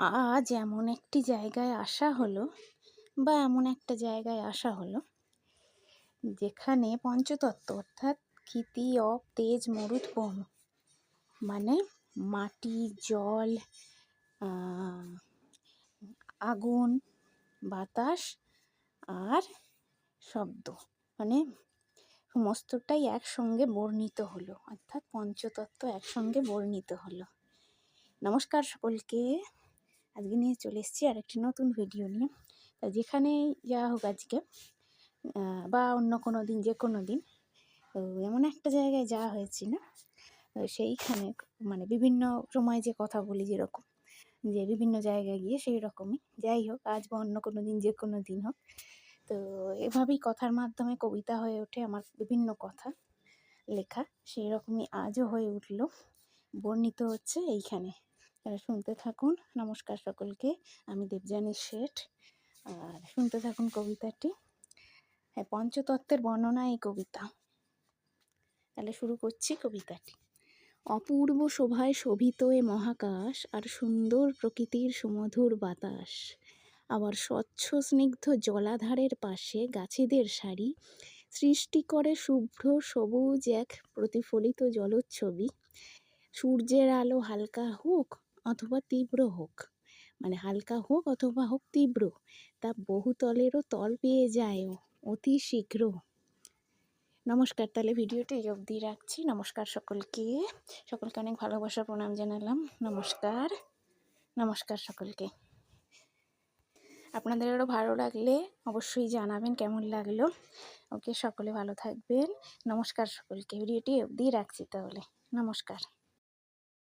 আজ এমন একটি জায়গায় আসা হলো বা এমন একটা জায়গায় আসা হলো যেখানে পঞ্চতত্ত্ব অর্থাৎ ক্ষিতি অপ, তেজ, মরুদ পম মানে মাটি, জল আগুন, বাতাস আর শব্দ মানে সমস্তটাই একসঙ্গে বর্ণিত হলো অর্থাৎ পঞ্চতত্ত্ব একসঙ্গে বর্ণিত হলো। নমস্কার সকলকে। আজকে নিয়ে চলে এসেছি আর একটি নতুন ভিডিও নিয়ে। তা যেখানেই যাওয়া হোক আজকে বা অন্য কোনো দিন, যে কোনো দিন এমন একটা জায়গায় যাওয়া হয়েছি না? সেইখানে মানে বিভিন্ন সময় যে কথা বলি যেরকম, যে বিভিন্ন জায়গায় গিয়ে সেই রকমই। যাই হোক, আজ বা অন্য কোনো দিন, যে কোনো দিন হোক। তো এভাবেই কথার মাধ্যমে কবিতা হয়ে ওঠে আমার বিভিন্ন কথা, লেখা। সেই রকমই আজও হয়ে উঠল। বর্ণিত হচ্ছে এইখানে। তারা শুনতে থাকুন। নমস্কার সকলকে, আমি দেবযানী শেঠ। আর শুনতে থাকুন কবিতাটি। হ্যাঁ পঞ্চতত্ত্বের বর্ণনা এই কবিতা। তাহলে শুরু করছি কবিতাটি। অপূর্ব শোভায় শোভিত এ মহাকাশ, আর সুন্দর প্রকৃতির সুমধুর বাতাস। আবার স্বচ্ছ স্নিগ্ধ জলাধারের পাশে গাছেদের সারি, সৃষ্টি করে শুভ্র সবুজ এক প্রতিফলিত জলচ্ছবি। সূর্যের আলো হালকা হোক অথবা তীব্র হোক মানে হালকা হোক অথবা হোক তীব্র, তা বহুতলেরও তল পেয়ে যায় অতি শীঘ্র। নমস্কার, তাহলে ভিডিওটি এই অবধি রাখছি। নমস্কার সকলকে। সকলকে অনেক ভালোবাসা, প্রণাম জানালাম। নমস্কার। নমস্কার সকলকে। আপনাদের আরও ভালো লাগলে অবশ্যই জানাবেন কেমন লাগল। ওকে, সকলে ভালো থাকবেন। নমস্কার সকলকে। ভিডিওটি অবধি রাখছি তাহলে। নমস্কার।